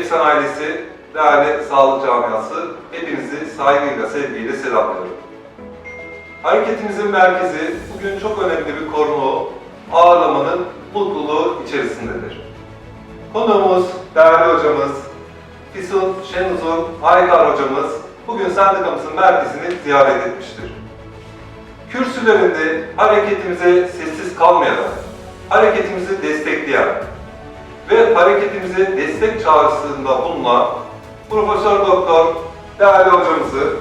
Eksen ailesi, değerli sağlık camiası, hepinizi saygıyla, sevgiyle selamlıyorum. Hareketimizin merkezi bugün çok önemli bir konuğu ağırlamanın mutluluğu içerisindedir. Konuğumuz, değerli hocamız, Füsun Şenuzun Aykar hocamız bugün sendikamızın merkezini ziyaret etmiştir. Kürsülerinde hareketimize sessiz kalmayarak, hareketimizi destekleyen ve hareketimize destek çağrısında bulunan Profesör Doktor değerli hocamızı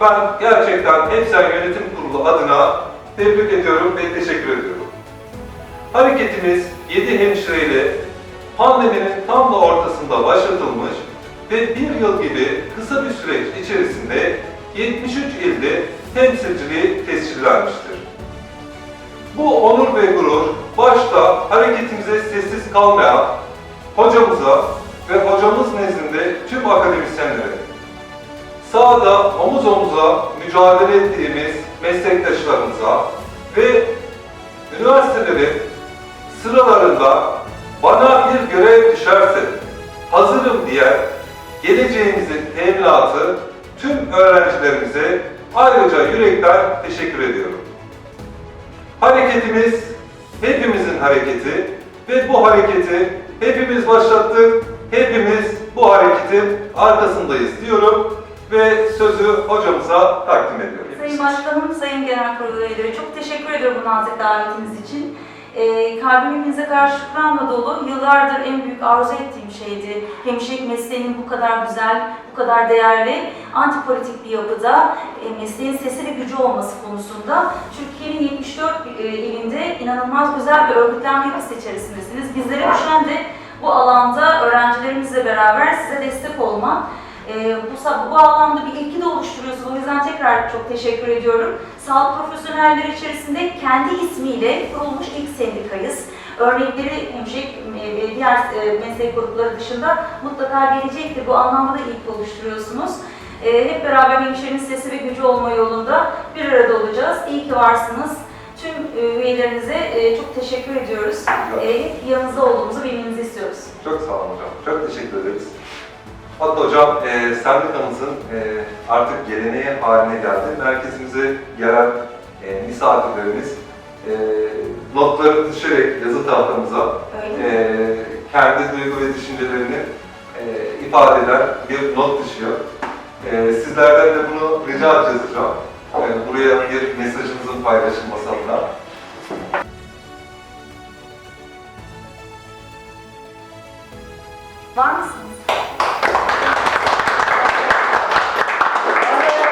ben gerçekten Hepsen Yönetim Kurulu adına tebrik ediyorum ve teşekkür ediyorum. Hareketimiz 7 hemşireyle pandeminin tam da ortasında başlatılmış ve bir yıl gibi kısa bir süreç içerisinde 73 ilde temsilciliği tescillenmiştir. Bu onur ve gurur başta hareketimize kalmayan hocamıza ve hocamız nezdinde tüm akademisyenlere, sahada omuz omuza mücadele ettiğimiz meslektaşlarımıza ve üniversitelerin sıralarında bana bir görev düşerse hazırım diye geleceğimizin teminatı tüm öğrencilerimize ayrıca yürekten teşekkür ediyorum. Hareketimiz hepimizin hareketi ve bu hareketi hepimiz başlattık, hepimiz bu hareketin arkasındayız diyorum ve sözü hocamıza takdim ediyorum. Sayın Başkanım, Sayın Genel Kurulu üyeleri çok teşekkür ediyorum bu nazik davetiniz için. Ee, kalbim hepinize karşı şükranla dolu. Yıllardır en büyük arzu ettiğim şeydi. Hemşirelik mesleğinin bu kadar güzel, bu kadar değerli, antipolitik bir yapıda e, mesleğin sesi ve gücü olması konusunda Türkiye'nin 74 e, ilinde inanılmaz güzel bir örgütlenme yapısı içerisindesiniz. Bizlere düşen de bu alanda öğrencilerimizle beraber size destek olmak. Ee, bu, bu anlamda bir ilki de oluşturuyorsunuz. Tekrar çok teşekkür ediyorum. Sağlık profesyonelleri içerisinde kendi ismiyle kurulmuş ilk sendikayız. Örnekleri hemşirelik e, diğer e, meslek grupları dışında mutlaka gelecektir. Bu anlamda da ilk oluşturuyorsunuz. Ee, hep beraber hemşirenin sesi ve gücü olma yolunda bir arada olacağız. İyi ki varsınız. Tüm e, üyelerinize e, çok teşekkür ediyoruz. E, hep yanınızda olduğumuzu bilmenizi istiyoruz. Çok sağ olun hocam. Çok teşekkür ederiz. Hatta hocam, e, sendikamızın e, artık geleneği haline geldi. Merkezimize gelen e, misafirlerimiz e, notları düşerek yazı tahtamıza e, kendi duygu ve düşüncelerini e, ifade eden bir not düşüyor. E, sizlerden de bunu rica edeceğiz hocam. E, buraya bir mesajınızın paylaşılması adına. Var mısınız?